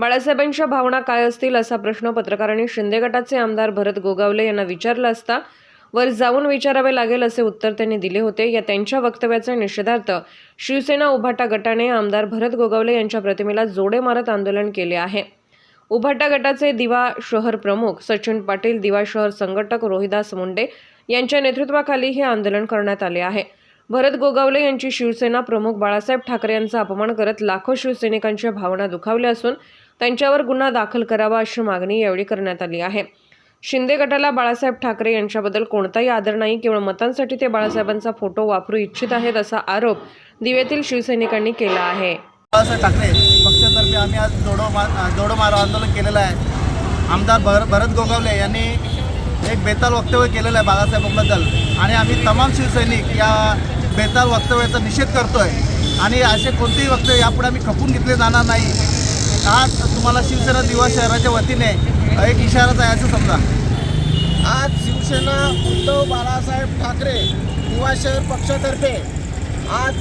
बाळासाहेबांच्या भावना काय असतील असा प्रश्न पत्रकारांनी शिंदे गटाचे आमदार भरत गोगावले यांना विचारला असता वर जाऊन विचारावे लागेल असे उत्तर त्यांनी दिले होते. या त्यांच्या वक्तव्याचा निषेधार्थ शिवसेना उभाटा गटाने आमदार भरत गोगावले यांच्या प्रतिमेला जोडे मारत आंदोलन केले आहे. उभाटा गटाचे दिवा शहर प्रमुख सचिन पाटील दिवा शहर संघटक रोहिदास मुंडे यांच्या नेतृत्वाखाली हे आंदोलन करण्यात आले आहे. भरत गोगावले यांची शिवसेना प्रमुख बाळासाहेब ठाकरे यांचा अपमान करत लाखो शिवसैनिकांच्या भावना दुखावल्या असून त्यांच्यावर गुन्हा दाखल करावा अशी मागणी यावेळी करण्यात आली आहे. शिंदे गटाला बाळासाहेब ठाकरे यांच्याबद्दल कोणताही आदर नाही केवळ मतांसाठी ते बाळासाहेबांचा फोटो वापरू इच्छित आहेत असा आरोप दिवेतील शिवसैनिकांनी केला आहे. बाळासाहेब ठाकरे पक्षातर्फे आम्ही आज जोडो मा जोडो मारो आंदोलन केलेलं आहे. आमदार भर भरत गोगावले यांनी एक बेताल वक्तव्य केलेलं आहे बाळासाहेबांबद्दल. आणि आम्ही तमाम शिवसैनिक या बेताल वक्तव्याचा निषेध करतोय. आणि असे कोणतेही वक्तव्य यापुढे आम्ही खपून घेतले जाणार नाही. आज तुम्हाला शिवसेना दिवा शहराच्या वतीने एक इशाराच आहे असं समजा. आज शिवसेना उद्धव बाळासाहेब ठाकरे दिवा शहर पक्षातर्फे आज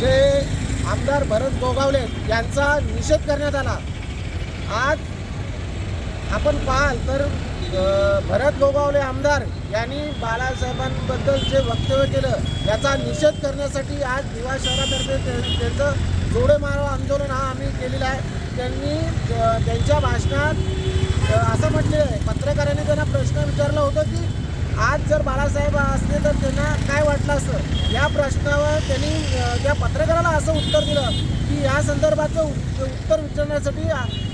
जे आमदार भरत गोगावले यांचा निषेध करण्यात आला. आज आपण पाहाल तर भरत गोगावले आमदार यांनी बाळासाहेबांबद्दल जे वक्तव्य केलं याचा निषेध करण्यासाठी आज दिवा शहरातर्फे त्यांचं जोडे मारो आंदोलन हा आम्ही केलेलं आहे. त्यांनी त्यांच्या भाषणात असं म्हटले आहे. पत्रकारांनी त्यांना प्रश्न विचारला होता की आज जर बाळासाहेब असले तर त्यांना काय वाटलं असतं? या प्रश्नावर त्यांनी त्या पत्रकाराला असं उत्तर दिलं की या संदर्भाचं उत्तर विचारण्यासाठी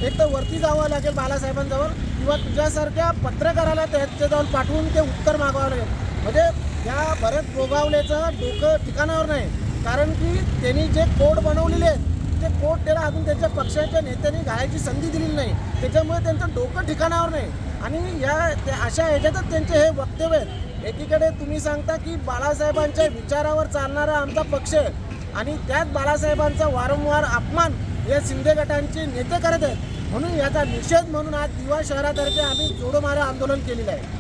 एक तर वरती जावं लागेल बालासाहेबांजवळ किंवा तुझ्यासारख्या पत्रकाराला त्याच्याजवळ पाठवून ते उत्तर मागवावं लागेल. म्हणजे या भरत गोगावलेचं डोकं ठिकाणावर नाही. कारण की त्यांनी जे कोड बनवलेले आहेत ते कोड त्याला अजून त्यांच्या पक्षाच्या नेत्यांनी घालायची संधी दिलेली नाही. त्याच्यामुळे त्यांचं डोकं ठिकाणावर नाही. आणि या त्या अशा ह्याच्यातच त्यांचे हे वक्तव्य आहेत. एकीकडे तुम्ही सांगता की बाळासाहेबांच्या विचारावर चालणारा आमचा पक्ष आहे. आणि त्याच बाळासाहेबांचा वारंवार अपमान या शिंदे गटांचे नेते करत आहेत. म्हणून याचा निषेध म्हणून आज दिवा शहरातर्फे आम्ही जोडोमारा आंदोलन केलेलं आहे.